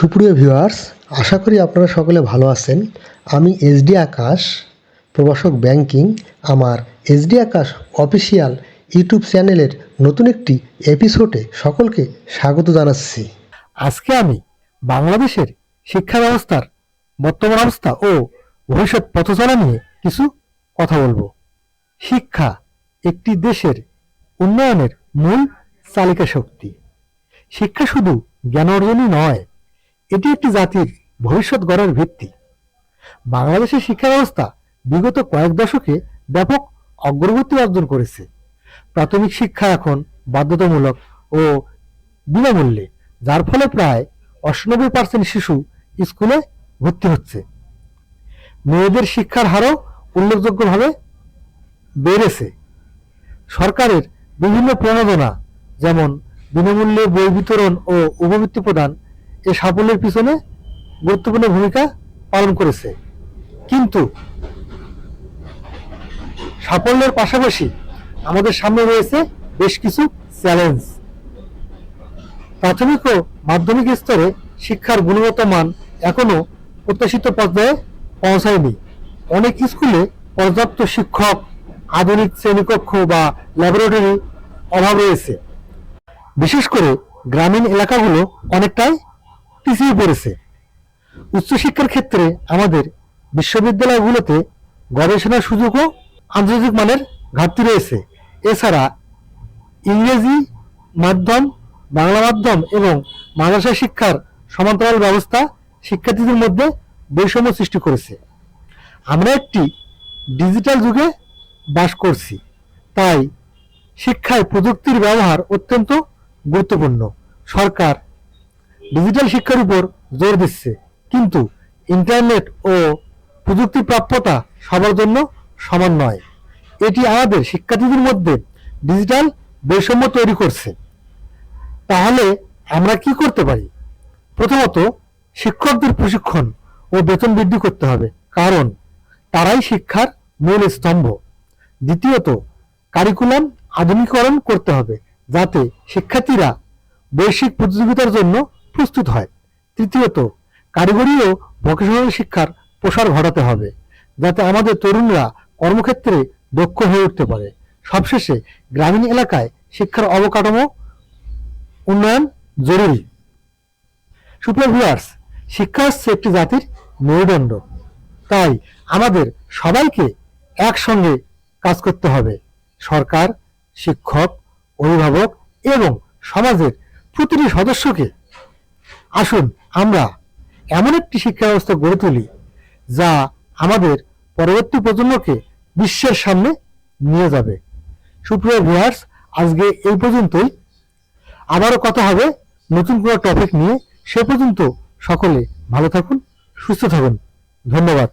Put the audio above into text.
সুপ্রিয় ভিউয়ার্স, আশা করি আপনারা সকলে ভালো আছেন। আমি এসডি আকাশ প্রবাসক ব্যাংকিং। আমার এসডি আকাশ অফিসিয়াল ইউটিউব চ্যানেলের নতুন একটি এপিসোডে সকলকে স্বাগত জানাচ্ছি। আজকে আমি বাংলাদেশের শিক্ষা ব্যবস্থার বর্তমান অবস্থা ও ভবিষ্যৎ পথচলা নিয়ে কিছু কথা বলব। শিক্ষা একটি দেশের উন্নয়নের মূল চালিকা শক্তি শিক্ষা শুধু জ্ঞান অর্জনই নয় এটি একটি জাতির ভবিষ্যৎ গড়ার ভিত্তি। বাংলাদেশের শিক্ষা ব্যবস্থা বিগত কয়েক দশকে ব্যাপক অগ্রগতি অর্জন করেছে। প্রাথমিক শিক্ষা এখন বাধ্যতামূলক ও বিনামূল্যে, যার ফলে প্রায় অষ্টানব্বই পার্সেন্ট শিশু স্কুলে ভর্তি হচ্ছে। মেয়েদের শিক্ষার হারও উল্লেখযোগ্যভাবে বেড়েছে। সরকারের বিভিন্ন প্রণোদনা, যেমন বিনামূল্যে বই বিতরণ ও উপবৃত্তি প্রদান এ সাফল্যের পিছনে গুরুত্বপূর্ণ ভূমিকা পালন করেছে। কিন্তু সাফল্যের পাশাপাশি আমাদের সামনে রয়েছে বেশ কিছু চ্যালেঞ্জ। প্রাথমিক ও মাধ্যমিক স্তরে শিক্ষার গুণগত মান এখনও প্রত্যাশিত পর্যায়ে পৌঁছায়নি। অনেক স্কুলে পর্যাপ্ত শিক্ষক, আধুনিক শ্রেণীকক্ষ বা ল্যাবরেটরি অভাব রয়েছে। বিশেষ করে গ্রামীণ এলাকাগুলো অনেকটাই পিছিয়ে পড়েছে। উচ্চশিক্ষার ক্ষেত্রে আমাদের বিশ্ববিদ্যালয়গুলোতে গবেষণার সুযোগও আন্তর্জাতিক মানের ঘাটতি রয়েছে। এছাড়া ইংরেজি মাধ্যম, বাংলা মাধ্যম এবং মাদ্রাসা শিক্ষার সমান্তরাল ব্যবস্থা শিক্ষার্থীদের মধ্যে বৈষম্য সৃষ্টি করেছে। আমরা একটি ডিজিটাল যুগে বাস করছি। তাই শিক্ষায় প্রযুক্তির ব্যবহার অত্যন্ত গুরুত্বপূর্ণ। সরকার ডিজিটাল শিক্ষার উপর জোর দিচ্ছে। কিন্তু ইন্টারনেট ও প্রযুক্তি প্রাপ্যতা সবার জন্য সমান নয়। এটি আমাদের শিক্ষার্থীদের মধ্যে ডিজিটাল বৈষম্য তৈরি করছে। তাহলে আমরা কি করতে পারি? প্রথমত, শিক্ষকদের প্রশিক্ষণ ও বেতন বৃদ্ধি করতে হবে, কারণ তারাই শিক্ষার মূল স্তম্ভ। দ্বিতীয়ত, কারিকুলাম আধুনিকরণ করতে হবে, যাতে শিক্ষার্থীরা বৈশ্বিক প্রতিযোগিতার জন্য প্রস্তুত হয়। তৃতীয়ত কারিগরি ও ভোকেশনাল শিক্ষার প্রসার ঘটাতে হবে, যাতে আমাদের তরুণরা কর্মক্ষেত্রে দক্ষ হয়ে উঠতে পারে। সবশেষে, গ্রামীণ এলাকায় শিক্ষার অবকাঠামো উন্নয়ন জরুরি। সুপ্রিয় ভিউয়ার্স শিক্ষা হচ্ছে একটি জাতির মেরুদণ্ড। তাই আমাদের সবাইকে একসঙ্গে কাজ করতে হবে। সরকার, শিক্ষক, অভিভাবক এবং সমাজের প্রতিটি সদস্যকে আসুন আমরা এমন একটি শিক্ষা ব্যবস্থা গড়ে তুলি যা আমাদের পরবর্তী প্রজন্মকে বিশ্বের সামনে নিয়ে যাবে। সুপ্রিয় ভিউয়ার্স আজকে এই পর্যন্তই। আবারও কথা হবে নতুন কোনো টপিক নিয়ে। সে পর্যন্ত সকলে ভালো থাকুন, সুস্থ থাকুন। ধন্যবাদ।